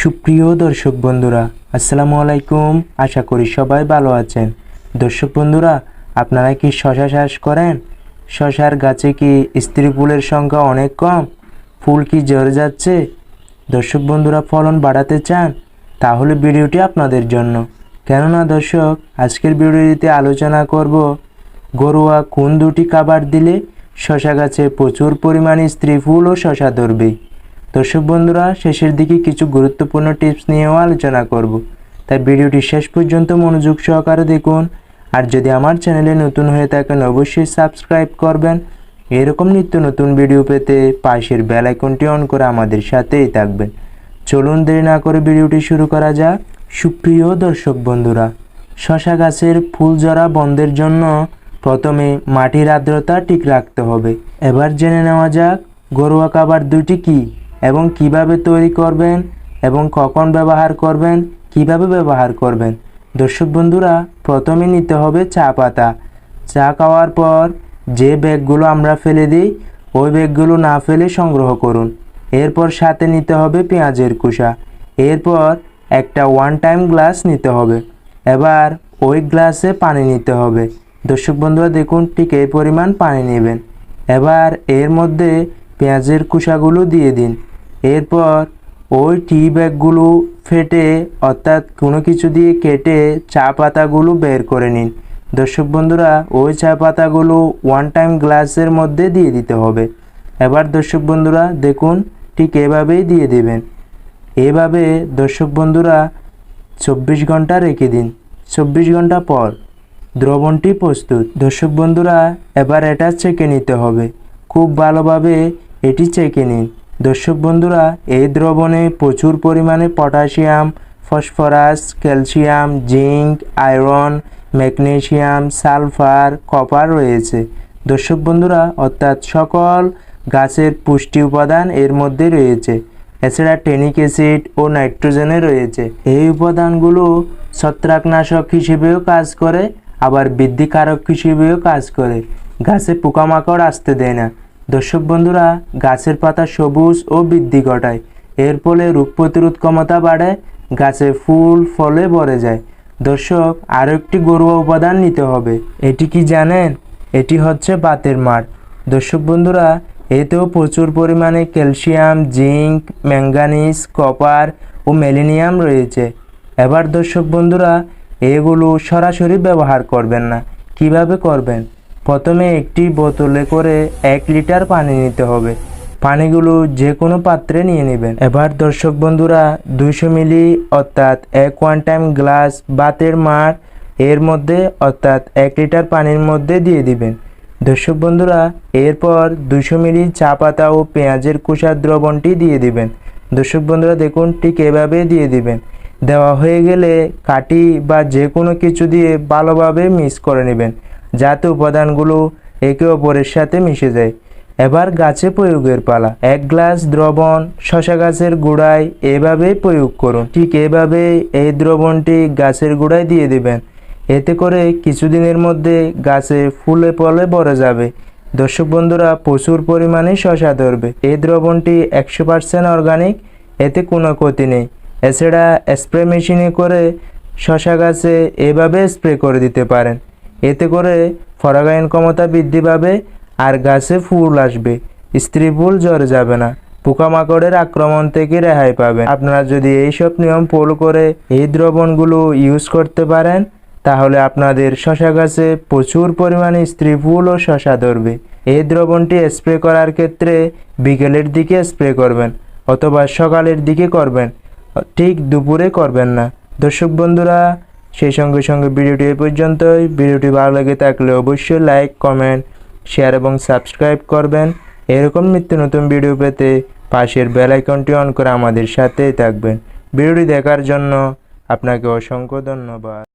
সুপ্রিয় দর্শক বন্ধুরা, আসসালামু আলাইকুম। আশা করি সবাই ভালো আছেন। দর্শক বন্ধুরা, আপনারা কি শশা চাষ করেন? শশার গাছে কি স্ত্রী ফুলের সংখ্যা অনেক কম? ফুল কি ঝরে যাচ্ছে? দর্শক বন্ধুরা, ফলন বাড়াতে চান? তাহলে ভিডিওটি আপনাদের জন্য। কেননা দর্শক, আজকের ভিডিওটিতে আলোচনা করব গরুয়া কোন দুটি খাবার দিলে শশা গাছে প্রচুর পরিমাণে স্ত্রী ফুল ও শশা ধরবে। দর্শক বন্ধুরা, শেষের দিকে কিছু গুরুত্বপূর্ণ টিপস নিয়েও আলোচনা করব। তাই ভিডিওটি শেষ পর্যন্ত মনোযোগ সহকারে দেখুন। আর যদি আমার চ্যানেলে নতুন হয়ে থাকেন, অবশ্যই সাবস্ক্রাইব করবেন। এরকম নিত্য নতুন ভিডিও পেতে পাশের বেল আইকনটি অন করে আমাদের সাথেই থাকবেন। চলুন দেরি না করে ভিডিওটি শুরু করা যাক। সুপ্রিয় দর্শক বন্ধুরা, শশা গাছের ফুল জরা বন্ধের জন্য প্রথমে মাটির আর্দ্রতা ঠিক রাখতে হবে। এবার জেনে নেওয়া যাক ঘরোয়া খাবার দুটি কি? এবং কীভাবে তৈরি করবেন এবং কখন ব্যবহার করবেন, কীভাবে ব্যবহার করবেন। দর্শক বন্ধুরা, প্রথমে নিতে হবে চা পাতা। চা খাওয়ার পর যে ব্যাগগুলো আমরা ফেলে দিই, ওই ব্যাগগুলো না ফেলে সংগ্রহ করুন। এরপর সাথে নিতে হবে পেঁয়াজের কুসা এরপর একটা ওয়ান টাইম গ্লাস নিতে হবে। এবার ওই গ্লাসে পানি নিতে হবে। দর্শক বন্ধুরা, দেখুন ঠিক এই পরিমাণ পানি নেবেন। এবার এর মধ্যে পেঁয়াজের কুসাগুলো দিয়ে দিন। এরপর ওই টি ব্যাগগুলো ফেটে, অর্থাৎ কোনো কিছু দিয়ে কেটে চা পাতাগুলো বের করে নিন। দর্শক বন্ধুরা, ওই চা পাতাগুলো ওয়ান টাইম গ্লাসের মধ্যে দিয়ে দিতে হবে। এবার দর্শক বন্ধুরা, দেখুন, ঠিক এভাবেই দিয়ে দেবেন। এভাবে দর্শক বন্ধুরা চব্বিশ ঘণ্টা রেখে দিন। চব্বিশ ঘণ্টা পর দ্রবণটি প্রস্তুত। দর্শক বন্ধুরা, এবার এটা চেকে নিতে হবে। খুব ভালোভাবে এটি চেকে নিন। দর্শক বন্ধুরা, এই দ্রবণে প্রচুর পরিমাণে potassium, phosphorus, calcium, zinc, iron magnesium sulphur, copper রয়েছে। দর্শক বন্ধুরা, অর্থাৎ সকল গাছের পুষ্টি উপাদান এর মধ্যে রয়েছে। এছাড়া টেনিক অ্যাসিড ও নাইট্রোজেনে রয়েছে। এই উপাদানগুলো ছত্রাকনাশক হিসেবেও কাজ করে, আবার বৃদ্ধিকারক হিসেবেও কাজ করে। গাছে পোকামাকড় আসতে দেয় না। দর্শক বন্ধুরা, গাছের পাতা সবুজ ও বৃদ্ধি ঘটায়। এর ফলে রোগ প্রতিরোধ ক্ষমতা বাড়ে, গাছে ফুল, ফলে ভরে যায়। দর্শক, আরও একটি গরুয়া উপাদান নিতে হবে। এটি কি জানেন? এটি হচ্ছে বাতের মার। দর্শক বন্ধুরা, এতেও প্রচুর পরিমাণে ক্যালসিয়াম, জিঙ্ক ম্যাঙ্গানিজ কপার ও ম্যালিনিয়াম রয়েছে। এবার দর্শক বন্ধুরা, এগুলো সরাসরি ব্যবহার করবেন না। কীভাবে করবেন? প্রথমে একটি বোতলে করে এক লিটার পানি নিতে হবে। পানিগুলো যে কোনো পাত্রে নিয়ে নেবেন। এবার দর্শক বন্ধুরা, দুইশো মিলি অর্থাৎ এক ওয়ান টাইম গ্লাস বাতের মার এর মধ্যে অর্থাৎ এক লিটার পানির মধ্যে দিয়ে দিবেন। দর্শক বন্ধুরা, এরপর দুশো মিলি চা পাতা ও পেঁয়াজের কুষার দ্রবণটি দিয়ে দিবেন। দর্শক বন্ধুরা, দেখুন ঠিক এভাবে দিয়ে দিবেন। দেওয়া হয়ে গেলে কাটি বা যে কোনো কিছু দিয়ে ভালোভাবে মিক্স করে নেবেন। যাতে উপাদানগুলো একে অপরের সাথে মিশে যায়। এবার গাছে প্রয়োগের পালা। এক গ্লাস দ্রবণ শশা গাছের গোড়ায় এভাবেই প্রয়োগ করুন। ঠিক এভাবে এই দ্রবণটি গাছের গোড়ায় দিয়ে দেবেন। এতে করে কিছুদিনের মধ্যে গাছে ফুলে ফলে ভরে যাবে। দর্শক বন্ধুরা, প্রচুর পরিমাণে শশা ধরবে। এই দ্রবণটি একশো পার্সেন্ট অর্গানিক এতে কোনো ক্ষতি নেই। এছাড়া স্প্রে মেশিনে করে শশা গাছে এভাবে স্প্রে করে দিতে পারেন। এতে করে পরাগায়ন ক্ষমতা বৃদ্ধি পাবে আর গাছে ফুল আসবে। স্ত্রী ফুল জ্বরে যাবে না। পোকামাকড়ের আক্রমণ থেকে রেহাই পাবেন। আপনারা যদি এইসব নিয়ম ফলো করে এই দ্রবণগুলো ইউজ করতে পারেন, তাহলে আপনাদের শশা গাছে প্রচুর পরিমাণে স্ত্রী ফুল ও শশা ধরবে। এই দ্রবণটি স্প্রে করার ক্ষেত্রে বিকেলের দিকে স্প্রে করবেন অথবা সকালের দিকে করবেন। ঠিক দুপুরে করবেন না। দর্শক বন্ধুরা সেই সঙ্গে সঙ্গে ভিডিওটি এ পর্যন্তই। ভিডিওটি ভালো লাগে থাকলে অবশ্যই লাইক কমেন্ট শেয়ার এবং সাবস্ক্রাইব করবেন। এরকম নিত্য নতুন ভিডিও পেতে পাশের বেল আইকনটি অন করে আমাদের সাথেই থাকবেন। ভিডিওটি দেখার জন্য আপনাকে অসংখ্য ধন্যবাদ।